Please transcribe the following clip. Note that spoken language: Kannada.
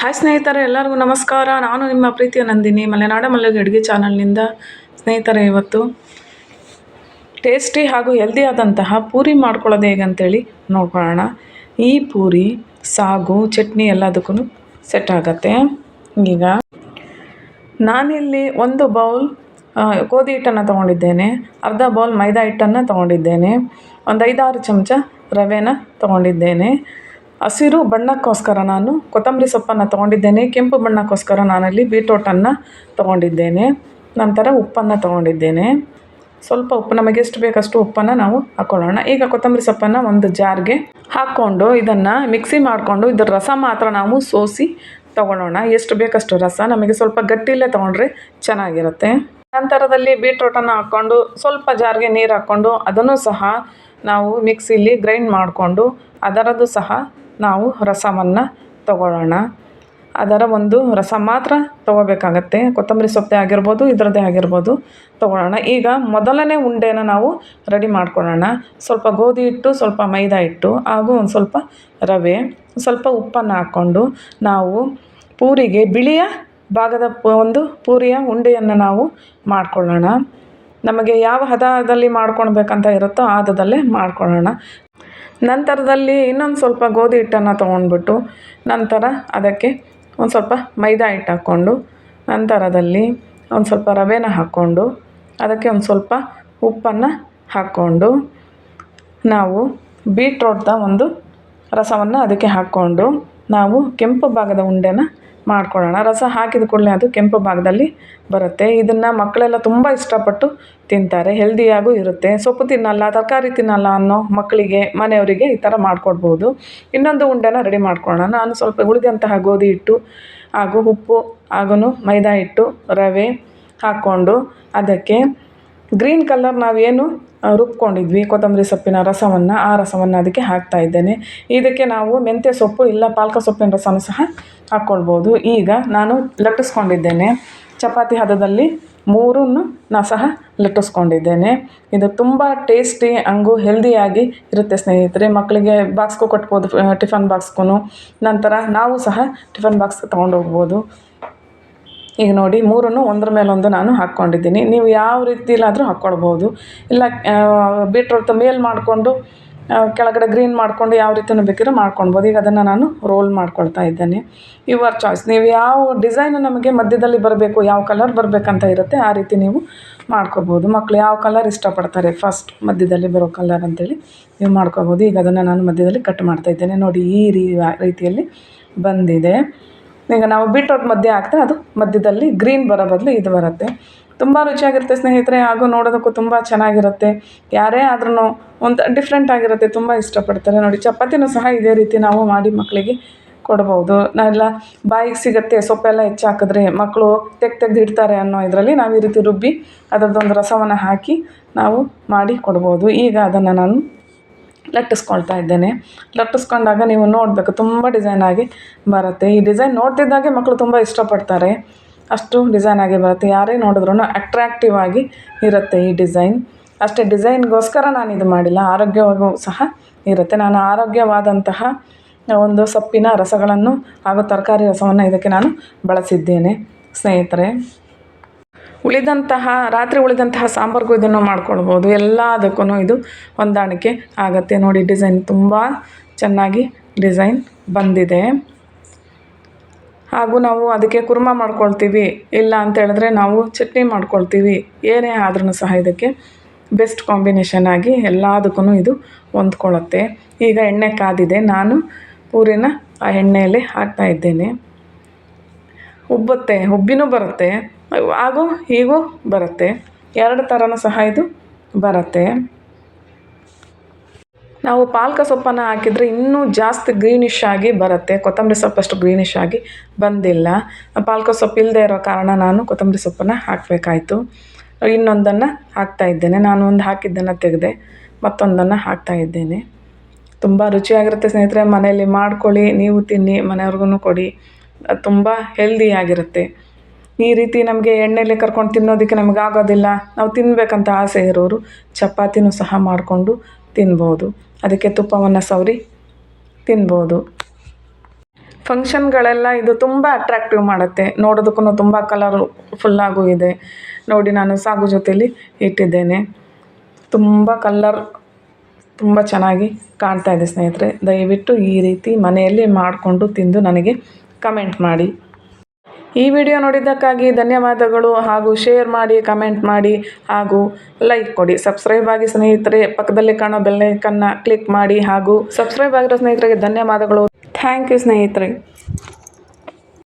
ಹಾಯ್ ಸ್ನೇಹಿತರೆ, ಎಲ್ಲರಿಗೂ ನಮಸ್ಕಾರ. ನಾನು ನಿಮ್ಮ ಪ್ರೀತಿಯ ನಂದಿನಿ, ಮಲೆನಾಡ ಮಲ್ಲಿಗೆ ಅಡುಗೆ ಚಾನಲ್ನಿಂದ ಸ್ನೇಹಿತರೆ, ಇವತ್ತು ಟೇಸ್ಟಿ ಹಾಗೂ ಹೆಲ್ದಿ ಆದಂತಹ ಪೂರಿ ಮಾಡ್ಕೊಳ್ಳೋದು ಹೇಗೆ ಅಂತೇಳಿ ನೋಡ್ಕೊಳ್ಳೋಣ. ಈ ಪೂರಿ, ಸಾಗು, ಚಟ್ನಿ ಎಲ್ಲದಕ್ಕೂ ಸೆಟ್ ಆಗತ್ತೆ. ಈಗ ನಾನಿಲ್ಲಿ ಒಂದು ಬೌಲ್ ಗೋಧಿ ಹಿಟ್ಟನ್ನು ತೊಗೊಂಡಿದ್ದೇನೆ. ಅರ್ಧ ಬೌಲ್ ಮೈದಾ ಹಿಟ್ಟನ್ನು ತೊಗೊಂಡಿದ್ದೇನೆ. ಒಂದು ಐದಾರು ಚಮಚ ರವೆನ ತೊಗೊಂಡಿದ್ದೇನೆ. ಹಸಿರು ಬಣ್ಣಕ್ಕೋಸ್ಕರ ನಾನು ಕೊತ್ತಂಬರಿ ಸೊಪ್ಪನ್ನು ತೊಗೊಂಡಿದ್ದೇನೆ, ಕೆಂಪು ಬಣ್ಣಕ್ಕೋಸ್ಕರ ನಾನಲ್ಲಿ ಬೀಟ್ರೋಟನ್ನು ತೊಗೊಂಡಿದ್ದೇನೆ, ನಂತರ ಉಪ್ಪನ್ನು ತೊಗೊಂಡಿದ್ದೇನೆ. ಸ್ವಲ್ಪ ಉಪ್ಪು, ನಮಗೆ ಎಷ್ಟು ಬೇಕಷ್ಟು ಉಪ್ಪನ್ನು ನಾವು ಹಾಕ್ಕೊಳ್ಳೋಣ ಈಗ ಕೊತ್ತಂಬರಿ ಸೊಪ್ಪನ್ನು ಒಂದು ಜಾರ್ಗೆ ಹಾಕ್ಕೊಂಡು ಇದನ್ನು ಮಿಕ್ಸಿ ಮಾಡಿಕೊಂಡು ಇದರ ರಸ ಮಾತ್ರ ನಾವು ಸೋಸಿ ತಗೊಳ್ಳೋಣ. ಎಷ್ಟು ಬೇಕಷ್ಟು ರಸ? ನಮಗೆ ಸ್ವಲ್ಪ ಗಟ್ಟಿಲೇ ತೊಗೊಂಡ್ರೆ ಚೆನ್ನಾಗಿರುತ್ತೆ. ನಂತರದಲ್ಲಿ ಬೀಟ್ರೋಟನ್ನು ಹಾಕ್ಕೊಂಡು ಸ್ವಲ್ಪ ಜಾರ್ಗೆ ನೀರು ಹಾಕ್ಕೊಂಡು ಅದನ್ನು ಸಹ ನಾವು ಮಿಕ್ಸಿಲಿ ಗ್ರೈಂಡ್ ಮಾಡಿಕೊಂಡು ಅದರದ್ದು ಸಹ ನಾವು ರಸವನ್ನು ತಗೊಳ್ಳೋಣ. ಅದರ ಒಂದು ರಸ ಮಾತ್ರ ತಗೋಬೇಕಾಗತ್ತೆ. ಕೊತ್ತಂಬರಿ ಸೊಪ್ಪೆ ಆಗಿರ್ಬೋದು, ಇದರದ್ದೇ ಆಗಿರ್ಬೋದು ತೊಗೊಳ್ಳೋಣ. ಈಗ ಮೊದಲನೇ ಉಂಡೆನ ನಾವು ರೆಡಿ ಮಾಡ್ಕೊಳ್ಳೋಣ. ಸ್ವಲ್ಪ ಗೋಧಿ ಹಿಟ್ಟು, ಸ್ವಲ್ಪ ಮೈದಾ ಹಿಟ್ಟು ಹಾಗೂ ಒಂದು ಸ್ವಲ್ಪ ರವೆ ಸ್ವಲ್ಪ ಉಪ್ಪನ್ನು ಹಾಕ್ಕೊಂಡು ನಾವು ಪೂರಿಗೆ ಬಿಳಿಯ ಭಾಗದ ಒಂದು ಪೂರಿಯ ಉಂಡೆಯನ್ನು ನಾವು ಮಾಡ್ಕೊಳ್ಳೋಣ. ನಮಗೆ ಯಾವ ಹದದಲ್ಲಿ ಮಾಡ್ಕೊಳ್ಬೇಕಂತ ಇರುತ್ತೋ ಆ ಹದದಲ್ಲೇ ಮಾಡ್ಕೊಳ್ಳೋಣ. ನಂತರದಲ್ಲಿ ಇನ್ನೊಂದು ಸ್ವಲ್ಪ ಗೋಧಿ ಹಿಟ್ಟನ್ನು ತೊಗೊಂಡ್ಬಿಟ್ಟು ನಂತರ ಅದಕ್ಕೆ ಒಂದು ಸ್ವಲ್ಪ ಮೈದಾ ಹಿಟ್ಟು ಹಾಕ್ಕೊಂಡು ನಂತರದಲ್ಲಿ ಒಂದು ಸ್ವಲ್ಪ ರವೆನ ಹಾಕ್ಕೊಂಡು ಅದಕ್ಕೆ ಒಂದು ಸ್ವಲ್ಪ ಉಪ್ಪನ್ನು ಹಾಕ್ಕೊಂಡು ನಾವು ಬೀಟ್ರೋಟ್ನ ಒಂದು ರಸವನ್ನು ಅದಕ್ಕೆ ಹಾಕ್ಕೊಂಡು ನಾವು ಕೆಂಪು ಭಾಗದ ಉಂಡೆನ ಮಾಡ್ಕೊಳ್ಳೋಣ. ರಸ ಹಾಕಿದ ಕೂಡಲೇ ಅದು ಕೆಂಪು ಭಾಗದಲ್ಲಿ ಬರುತ್ತೆ. ಇದನ್ನು ಮಕ್ಕಳೆಲ್ಲ ತುಂಬ ಇಷ್ಟಪಟ್ಟು ತಿಂತಾರೆ. ಹೆಲ್ದಿಯಾಗೂ ಇರುತ್ತೆ. ಸೊಪ್ಪು ತಿನ್ನಲ್ಲ, ತರಕಾರಿ ತಿನ್ನಲ್ಲ ಅನ್ನೋ ಮಕ್ಕಳಿಗೆ, ಮನೆಯವರಿಗೆ ಈ ಥರ ಮಾಡ್ಕೊಡ್ಬೋದು. ಇನ್ನೊಂದು ಉಂಡೆನ ರೆಡಿ ಮಾಡ್ಕೊಳ್ಳೋಣ. ನಾನು ಸ್ವಲ್ಪ ಉಳಿದಂತಹ ಗೋಧಿ ಹಿಟ್ಟು ಹಾಗೂ ಉಪ್ಪು ಹಾಗೂ ಮೈದಾ ಹಿಟ್ಟು, ರವೆ ಹಾಕ್ಕೊಂಡು ಅದಕ್ಕೆ ಗ್ರೀನ್ ಕಲರ್ ನಾವೇನು ರುಬ್ಕೊಂಡಿದ್ವಿ. ಕೊತ್ತಂಬರಿ ಸೊಪ್ಪಿನ ರಸವನ್ನು, ಆ ರಸವನ್ನು ಅದಕ್ಕೆ ಹಾಕ್ತಾ ಇದ್ದೇನೆ. ಇದಕ್ಕೆ ನಾವು ಮೆಂತ್ಯ ಸೊಪ್ಪು ಇಲ್ಲ ಪಾಲಕ ಸೊಪ್ಪಿನ ರಸನೂ ಸಹ ಹಾಕ್ಕೊಳ್ಬೋದು. ಈಗ ನಾನು ಲಟ್ಟಿಸ್ಕೊಂಡಿದ್ದೇನೆ. ಚಪಾತಿ ಹದದಲ್ಲಿ ಮೂರನ್ನು ನಾ ಸಹ ಲಟ್ಟಿಸ್ಕೊಂಡಿದ್ದೇನೆ. ಇದು ತುಂಬ ಟೇಸ್ಟಿ, ಹಂಗೂ ಹೆಲ್ದಿಯಾಗಿ ಇರುತ್ತೆ ಸ್ನೇಹಿತರೆ. ಮಕ್ಕಳಿಗೆ ಬಾಕ್ಸ್ಗೂ ಕೊಟ್ಬೋದು, ಟಿಫನ್ ಬಾಕ್ಸ್ಗೂ. ನಂತರ ನಾವು ಸಹ ಟಿಫನ್ ಬಾಕ್ಸ್ ತೊಗೊಂಡು ಹೋಗ್ಬೋದು ಈಗ ನೋಡಿ ಮೂರನ್ನು ಒಂದ್ರ ಮೇಲೊಂದು ನಾನು ಹಾಕ್ಕೊಂಡಿದ್ದೀನಿ. ನೀವು ಯಾವ ರೀತಿಲಾದರೂ ಹಾಕ್ಕೊಳ್ಬೋದು ಇಲ್ಲ ಬೀಟ್ರೋಟ್ ಮೇಲ್ ಮಾಡಿಕೊಂಡು ಕೆಳಗಡೆ ಗ್ರೀನ್ ಮಾಡಿಕೊಂಡು ಯಾವ ರೀತಿಯೂ ಬೇಕಿದ್ರೆ ಮಾಡ್ಕೊಳ್ಬೋದು ಈಗ ಅದನ್ನು ನಾನು ರೋಲ್ ಮಾಡ್ಕೊಳ್ತಾ ಇದ್ದೇನೆ. ಯುವರ್ ಚಾಯ್ಸ್ ನೀವು ಯಾವ ಡಿಸೈನ್ ನಮಗೆ ಮಧ್ಯದಲ್ಲಿ ಬರಬೇಕು, ಯಾವ ಕಲರ್ ಬರಬೇಕಂತ ಇರುತ್ತೆ, ಆ ರೀತಿ ನೀವು ಮಾಡ್ಕೋಬೋದು ಮಕ್ಕಳು ಯಾವ ಕಲರ್ ಇಷ್ಟಪಡ್ತಾರೆ? ಫಸ್ಟ್ ಮಧ್ಯದಲ್ಲಿ ಬರೋ ಕಲರ್ ಅಂತೇಳಿ ನೀವು ಮಾಡ್ಕೋಬೋದು ಈಗ ಅದನ್ನು ನಾನು ಮಧ್ಯದಲ್ಲಿ ಕಟ್ ಮಾಡ್ತಾ ಇದ್ದೇನೆ. ನೋಡಿ ಈ ರೀತಿಯಲ್ಲಿ ಬಂದಿದೆ. ಈಗ ನಾವು ಬೀಟ್ರೋಟ್ ಮಧ್ಯೆ ಹಾಕಿದ್ರೆ ಅದು ಮಧ್ಯದಲ್ಲಿ ಗ್ರೀನ್ ಬರೋ ಬದಲು ಇದು ಬರುತ್ತೆ. ತುಂಬ ರುಚಿಯಾಗಿರುತ್ತೆ ಸ್ನೇಹಿತರೆ, ಹಾಗೂ ನೋಡೋದಕ್ಕೂ ತುಂಬ ಚೆನ್ನಾಗಿರುತ್ತೆ. ಯಾರೇ ಆದ್ರೂ ಒಂದು ಡಿಫ್ರೆಂಟ್ ಆಗಿರುತ್ತೆ, ತುಂಬ ಇಷ್ಟಪಡ್ತಾರೆ. ನೋಡಿ, ಚಪಾತಿನೂ ಸಹ ಇದೇ ರೀತಿ ನಾವು ಮಾಡಿ ಮಕ್ಕಳಿಗೆ ಕೊಡ್ಬೋದು. ನಾವೆಲ್ಲ ಬಾಯಿಗೆ ಸಿಗುತ್ತೆ, ಸೊಪ್ಪೆಲ್ಲ ಹೆಚ್ಚು ಹಾಕಿದ್ರೆ ಮಕ್ಕಳು ತೆಗ್ದು ತೆಗ್ದು ಇಡ್ತಾರೆ ಅನ್ನೋ ಇದರಲ್ಲಿ ನಾವು ಈ ರೀತಿ ರುಬ್ಬಿ ಅದರದ್ದೊಂದು ರಸವನ್ನು ಹಾಕಿ ನಾವು ಮಾಡಿ ಕೊಡ್ಬೋದು. ಈಗ ಅದನ್ನು ನಾನು ಲಟ್ಟಿಸ್ಕೊಳ್ತಾ ಇದ್ದೇನೆ. ಲಟ್ಟಿಸ್ಕೊಂಡಾಗ ನೀವು ನೋಡಬೇಕು, ತುಂಬ ಡಿಸೈನ್ ಆಗಿ ಬರುತ್ತೆ. ಈ ಡಿಸೈನ್ ನೋಡ್ತಿದ್ದಾಗೆ ಮಕ್ಕಳು ತುಂಬ ಇಷ್ಟಪಡ್ತಾರೆ. ಅಷ್ಟು ಡಿಸೈನ್ ಆಗಿ ಬರುತ್ತೆ. ಯಾರೇ ನೋಡಿದ್ರೂ ಅಟ್ರ್ಯಾಕ್ಟಿವ್ ಆಗಿ ಇರುತ್ತೆ ಈ ಡಿಸೈನ್. ಅಷ್ಟೇ, ಡಿಸೈನ್ಗೋಸ್ಕರ ನಾನು ಇದು ಮಾಡಿಲ್ಲ. ಆರೋಗ್ಯವಾಗೂ ಸಹ ಇರುತ್ತೆ. ನಾನು ಆರೋಗ್ಯವಾದಂತಹ ಒಂದು ಸೊಪ್ಪಿನ ರಸಗಳನ್ನು ಹಾಗೂ ತರಕಾರಿ ರಸವನ್ನು ಇದಕ್ಕೆ ನಾನು ಬಳಸಿದ್ದೇನೆ. ಸ್ನೇಹಿತರೆ ಉಳಿದಂತಹ, ರಾತ್ರಿ ಉಳಿದಂತಹ ಸಾಂಬಾರ್ಗೂ ಇದನ್ನು ಮಾಡ್ಕೊಳ್ಬೋದು. ಎಲ್ಲದಕ್ಕೂ ಇದು ಹೊಂದಾಣಿಕೆ ಆಗುತ್ತೆ. ನೋಡಿ, ಡಿಸೈನ್ ತುಂಬ ಚೆನ್ನಾಗಿ ಡಿಸೈನ್ ಬಂದಿದೆ. ಹಾಗೂ ನಾವು ಅದಕ್ಕೆ ಕುರ್ಮ ಮಾಡ್ಕೊಳ್ತೀವಿ. ಇಲ್ಲ ಅಂತ ಹೇಳಿದ್ರೆ ನಾವು ಚಟ್ನಿ ಮಾಡ್ಕೊಳ್ತೀವಿ. ಏನೇ ಆದ್ರೂ ಸಹ ಇದಕ್ಕೆ ಬೆಸ್ಟ್ ಕಾಂಬಿನೇಷನ್ ಆಗಿ ಎಲ್ಲದಕ್ಕೂ ಇದು ಹೊಂದ್ಕೊಳ್ಳುತ್ತೆ ಈಗ ಎಣ್ಣೆ ಕಾದಿದೆ. ನಾನು ಪೂರಿನ ಆ ಎಣ್ಣೆಯಲ್ಲಿ ಹಾಕ್ತಾ ಇದ್ದೇನೆ. ಉಬ್ಬುತ್ತೆ. ಉಬ್ಬಿನೂ ಬರುತ್ತೆ. ಹಾಗೂ ಹೀಗೂ, ಬರುತ್ತೆ. ಎರಡು ಥರನೂ ಸಹ ಇದು ಬರುತ್ತೆ. ನಾವು ಪಾಲಕ ಸೊಪ್ಪನ್ನು ಹಾಕಿದರೆ ಇನ್ನೂ ಜಾಸ್ತಿ ಗ್ರೀನಿಶ್ ಆಗಿ ಬರುತ್ತೆ. ಕೊತ್ತಂಬರಿ ಸೊಪ್ಪು ಅಷ್ಟು ಗ್ರೀನಿಶ್ ಆಗಿ ಬಂದಿಲ್ಲ. ಪಾಲಕ ಸೊಪ್ಪು ಇಲ್ಲದೆ ಇರೋ ಕಾರಣ ನಾನು ಕೊತ್ತಂಬರಿ ಸೊಪ್ಪನ್ನು ಹಾಕಬೇಕಾಯ್ತು. ಇನ್ನೊಂದನ್ನು ಹಾಕ್ತಾ ಇದ್ದೇನೆ. ನಾನು ಒಂದು ಹಾಕಿದ್ದನ್ನು ತೆಗೆದೆ, ಮತ್ತೊಂದನ್ನು ಹಾಕ್ತಾ ಇದ್ದೇನೆ. ತುಂಬ ರುಚಿಯಾಗಿರುತ್ತೆ ಸ್ನೇಹಿತರೆ, ಮನೆಯಲ್ಲಿ ಮಾಡ್ಕೊಳ್ಳಿ, ನೀವು ತಿನ್ನಿ, ಮನೆಯವ್ರಿಗೂ ಕೊಡಿ. ತುಂಬ ಹೆಲ್ದಿಯಾಗಿರುತ್ತೆ ಈ ರೀತಿ ನಮಗೆ ಎಣ್ಣೆಯಲ್ಲಿ ಕರ್ಕೊಂಡು ತಿನ್ನೋದಕ್ಕೆ ನಮ್ಗೆ ಆಗೋದಿಲ್ಲ ನಾವು ತಿನ್ನಬೇಕಂತ ಆಸೆ ಇರೋರು ಚಪಾತಿನೂ ಸಹ ಮಾಡಿಕೊಂಡು ತಿನ್ಬೋದು. ಅದಕ್ಕೆ ತುಪ್ಪವನ್ನು ಸವರಿ ತಿನ್ಬೋದು. ಫಂಕ್ಷನ್ಗಳೆಲ್ಲ ಇದು ತುಂಬ ಅಟ್ರಾಕ್ಟಿವ್ ಮಾಡುತ್ತೆ. ನೋಡೋದಕ್ಕೂ ತುಂಬ ಕಲರ್ ಫುಲ್ಲಾಗೂ ಇದೆ. ನೋಡಿ ನಾನು ಸಾಗು ಜೊತೆಯಲ್ಲಿ ಇಟ್ಟಿದ್ದೇನೆ. ತುಂಬ ಕಲ್ಲರ್ ತುಂಬ ಚೆನ್ನಾಗಿ ಕಾಣ್ತಾ ಇದೆ ಸ್ನೇಹಿತರೆ. ದಯವಿಟ್ಟು ಈ ರೀತಿ ಮನೆಯಲ್ಲಿ ಮಾಡಿಕೊಂಡು ತಿಂದು ನನಗೆ ಕಮೆಂಟ್ ಮಾಡಿ. ಈ ವಿಡಿಯೋ ನೋಡಿದ್ದಕ್ಕಾಗಿ ಧನ್ಯವಾದಗಳು ಹಾಗೂ ಶೇರ್ ಮಾಡಿ ಕಮೆಂಟ್ ಮಾಡಿ ಹಾಗೂ ಲೈಕ್ ಕೊಡಿ. ಸಬ್ಸ್ಕ್ರೈಬ್ ಆಗಿ ಸ್ನೇಹಿತರೆ, ಪಕ್ಕದಲ್ಲಿ ಕಾಣೋ ಬೆಲ್ಲೈಕನ್ನ ಕ್ಲಿಕ್ ಮಾಡಿ ಹಾಗೂ ಸಬ್ಸ್ಕ್ರೈಬ್ ಆಗಿರೋ ಸ್ನೇಹಿತರಿಗೆ ಧನ್ಯವಾದಗಳು. ಥ್ಯಾಂಕ್ ಯು ಸ್ನೇಹಿತರೆ.